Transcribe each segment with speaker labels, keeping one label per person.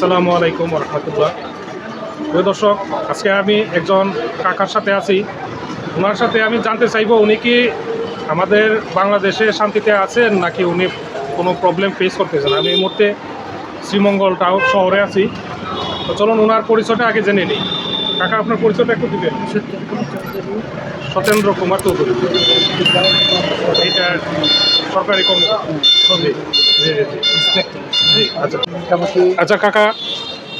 Speaker 1: আসসালামু আলাইকুম রহমতুল্লাহ প্রিয় দর্শক, আজকে আমি একজন কাকার সাথে আছি। ওনার সাথে আমি জানতে চাইব, উনি কি আমাদের বাংলাদেশে শান্তিতে আছেন নাকি উনি কোনো প্রবলেম ফেস করতেছেন? আমি এই মুহূর্তে শ্রীমঙ্গল টাউন শহরে আছি। তো চলুন ওনার পরিচয়টা আগে জেনে নিই। কাকা, আপনার পরিচয়টা একটু দিবেন? সত্যেন্দ্র কুমার চৌধুরী। এইটা সরকারি কর্ম জি জি আচ্ছা আচ্ছা কাকা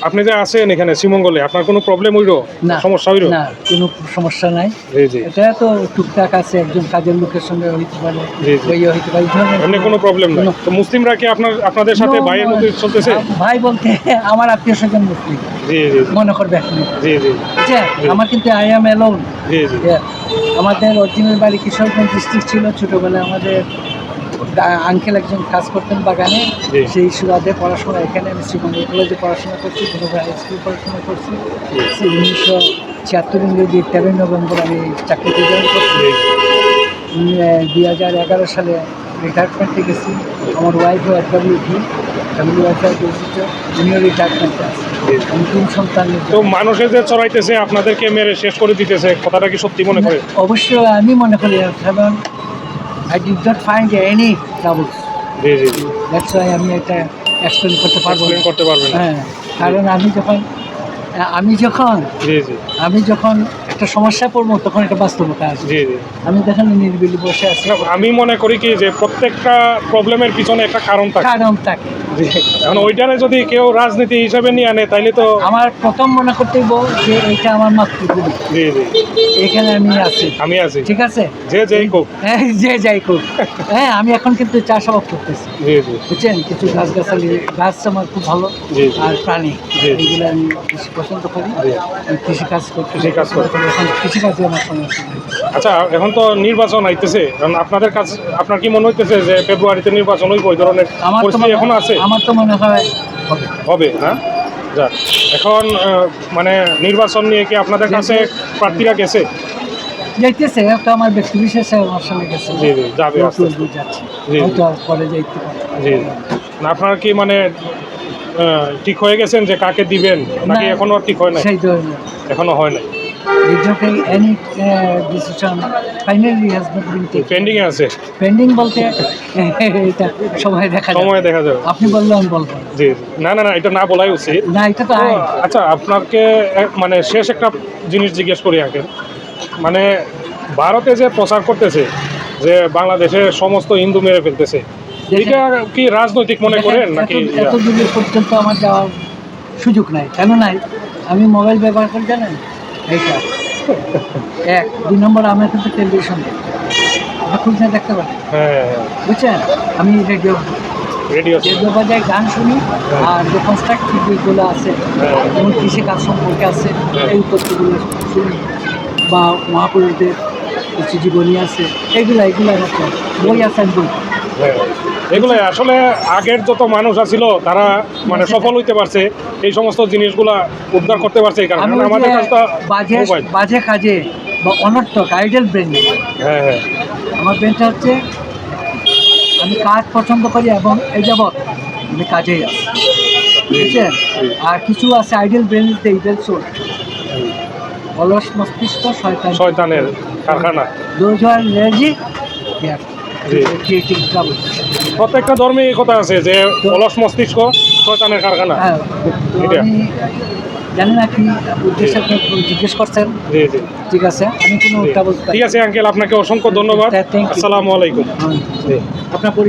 Speaker 1: আপনি যে আছেন এখানে শ্রীমঙ্গলে আপনার কোনো প্রবলেম হইল?
Speaker 2: না
Speaker 1: সমস্যা হইল?
Speaker 2: না কোনো সমস্যা নাই।
Speaker 1: জি জি।
Speaker 2: এটা তো টুকটাক আছে একজন কাজের লোকের সঙ্গে হইতে পারে
Speaker 1: জি, জি।
Speaker 2: ওই হইতে পারে
Speaker 1: এমনি কোনো প্রবলেম নাই? তো মুসলিমরা কি আপনার আপনাদের সাথে ভাইয়ের মধ্যে চলতেছে?
Speaker 2: ভাই বলতে আমার আত্মীয় স্বজন মুসলিম।
Speaker 1: জি জি
Speaker 2: মনে করবে
Speaker 1: জি জি। জি।
Speaker 2: আমার কিন্তু আই এম অ্যালোন
Speaker 1: জি জি।
Speaker 2: আমাদের অরিজিনাল বাড়ি কিশোরগঞ্জ ডিস্ট্রিক্ট ছিল ছোটোবেলায় আমাদের আঙ্কেল একজন কাজ করতেন বাগানে। সেই সুবাদে পড়াশোনা এখানে আমি শ্রীমঙ্গল কলেজে পড়াশোনা করছি ধনুকা হাই স্কুল পড়াশোনা করছি। উনিশশো ছিয়াত্তর ইংরেজি তেরোই নভেম্বর আমি চাকরিতে জয়েন করছি। দুই হাজার এগারো সালে রিটায়ারমেন্টে গেছি। আমার ওয়াইফও এক ডাব্লিউ ভি ওয়াইফাই পরিচিত উনিও রিটায়ারমেন্টে আছে।
Speaker 1: জি।
Speaker 2: আমি তিন সন্তানের
Speaker 1: তো মানুষে যে চড়াইতেছে আপনাদেরকে মেরে শেষ করে দিতেছে কথাটা কি সত্যি মনে করে
Speaker 2: অবশ্যই আমি মনে করি কারণ I did not find any troubles
Speaker 1: জি জি
Speaker 2: দ্যাটস ওয়াই আমি এটা এক্সপ্লেন করতে পারব
Speaker 1: এক্সপ্লেন
Speaker 2: না।
Speaker 1: করতে পারবেন না।
Speaker 2: হ্যাঁ কারণ আমি যখন আমি যখন
Speaker 1: জি জি।
Speaker 2: আমি যখন একটা সমস্যায় পড়ব তখন একটা বাস্তবতা আছে।
Speaker 1: জি জি।
Speaker 2: আমি দেখেন নির্বিলি বসে আছি।
Speaker 1: আমি মনে করি কি যে প্রত্যেকটা প্রবলেমের পিছনে একটা কারণ থাকে।
Speaker 2: কারণ থাকে।
Speaker 1: এখন ওইটারে যদি কেউ রাজনীতি হিসেবে নিয়ে আনে তাইলে তো
Speaker 2: আমার প্রথম মনে করতে যে এটা আমার মাতৃভূমি।
Speaker 1: জি জি।
Speaker 2: এখানে আমি আছি।
Speaker 1: আমি আছি।
Speaker 2: ঠিক আছে?
Speaker 1: যে যেই কোক
Speaker 2: হ্যাঁ, যে যাই হোক হ্যাঁ আমি এখন কিন্তু চাষাবাদ করতেছি।
Speaker 1: জি জি।
Speaker 2: বুঝছেন? কিছু গাছগাছালি গাছ আমার খুব ভালো। আর প্রাণী
Speaker 1: জি।
Speaker 2: এইগুলো আমি বেশি পছন্দ করি। কৃষিকাজ করতে
Speaker 1: কৃষিকাজ করতে।
Speaker 2: এখন কৃষিকাজে আমার সমস্যা
Speaker 1: আচ্ছা এখন তো নির্বাচন আইতেছে। কারণ আপনাদের কাছে আপনার কি মনে হইতেছে যে ফেব্রুয়ারিতে নির্বাচন হইব? ওই ধরনের পরিস্থিতি এখনও আছে?
Speaker 2: আমার তো মনে হয় হবে।
Speaker 1: হবে না? যাক। এখন মানে নির্বাচন নিয়ে কি আপনাদের কাছে প্রার্থীরা গেছে?
Speaker 2: যাইতেছে তো আমার ব্যক্তি বিশেষে আমার সঙ্গে গেছে।
Speaker 1: জি জি যাবে
Speaker 2: যাচ্ছে। হয়তো পরে যাইতে
Speaker 1: জি না আপনারা কি মানে ঠিক হয়ে গেছেন যে কাকে দিবেন? নাকি
Speaker 2: না।
Speaker 1: এখনও ঠিক হয়
Speaker 2: ধরনের।
Speaker 1: এখনও হয় নাই।
Speaker 2: Decision finally has not been
Speaker 1: pending আছে।
Speaker 2: পেন্ডিং বলতে এটা সময় দেখা
Speaker 1: সময় দেখা যাবে।
Speaker 2: আপনি বললে আমি বলব।
Speaker 1: জি। না না না এটা না বলাই উচিত।
Speaker 2: না এটা তো
Speaker 1: আচ্ছা আপনাকে মানে শেষ একটা জিনিস জিজ্ঞেস করি আগে। মানে ভারতে যে প্রচার করতেছে যে বাংলাদেশে সমস্ত হিন্দু মেরে ফেলতেছে এটা কি রাজনৈতিক মনে করেন নাকি
Speaker 2: এত- এত পর্যন্ত আমার যাওয়ার সুযোগ নাই। কেন নাই? আমি মোবাইল ব্যবহার করি জানেন? এক দুই নম্বর আমার কিন্তু টেলিভিশন দেখি। দেখতে পারেন
Speaker 1: হ্যাঁ।
Speaker 2: বুঝছেন? আমি রেডিও
Speaker 1: রেডিও
Speaker 2: রেডিও বাজায় গান শুনি আর যে কনস্ট্রাকটিভ বইগুলো আছে
Speaker 1: হ্যাঁ।
Speaker 2: যেমন কৃষিকাজ সম্পর্কে আছে
Speaker 1: হ্যাঁ।
Speaker 2: এই তথ্যগুলো শুনি। বা মহাপুরুষদের কিছু জীবনী আছে এগুলা এগুলা আছে বই আছে বই।
Speaker 1: হ্যাঁ। এগুলো আসলে আগের যত মানুষ আছিল তারা মানে সফল হইতে পারছে এই সমস্ত জিনিসগুলা উদ্ধার করতে পারছে এই কারণে।
Speaker 2: আমি
Speaker 1: আমাদের কাজটা
Speaker 2: বাজে বাজে কাজে বা অনর্থক আইডল ব্রেন
Speaker 1: হ্যাঁ হ্যাঁ।
Speaker 2: আমার ব্রেনটা হচ্ছে আমি কাজ পছন্দ করি এবং এই যাবৎ আমি কাজেই আছি। বুঝছেন? আর কিছু আছে idle brain is the idle soul অলস মস্তিষ্ক শয়তান।
Speaker 1: শয়তানের কারখানা।
Speaker 2: দোজ আর লেজি
Speaker 1: জি।
Speaker 2: ক্রিয়েটিভ ট্রাবল
Speaker 1: প্রত্যেকটা ধর্মে এই কথা আছে যে অলস মস্তিষ্ক শয়তানের কারখানা।
Speaker 2: হ্যাঁ তো
Speaker 1: এটা।
Speaker 2: আমি জানি না কি উদ্দেশ্যে আপনি জিজ্ঞেস করছেন।
Speaker 1: জি জি।
Speaker 2: ঠিক আছে আমি কোনো
Speaker 1: ঠিক আছে আঙ্কেল আপনাকে অসংখ্য ধন্যবাদ. আসসালামু আলাইকুম। জি।
Speaker 2: আপনার পরি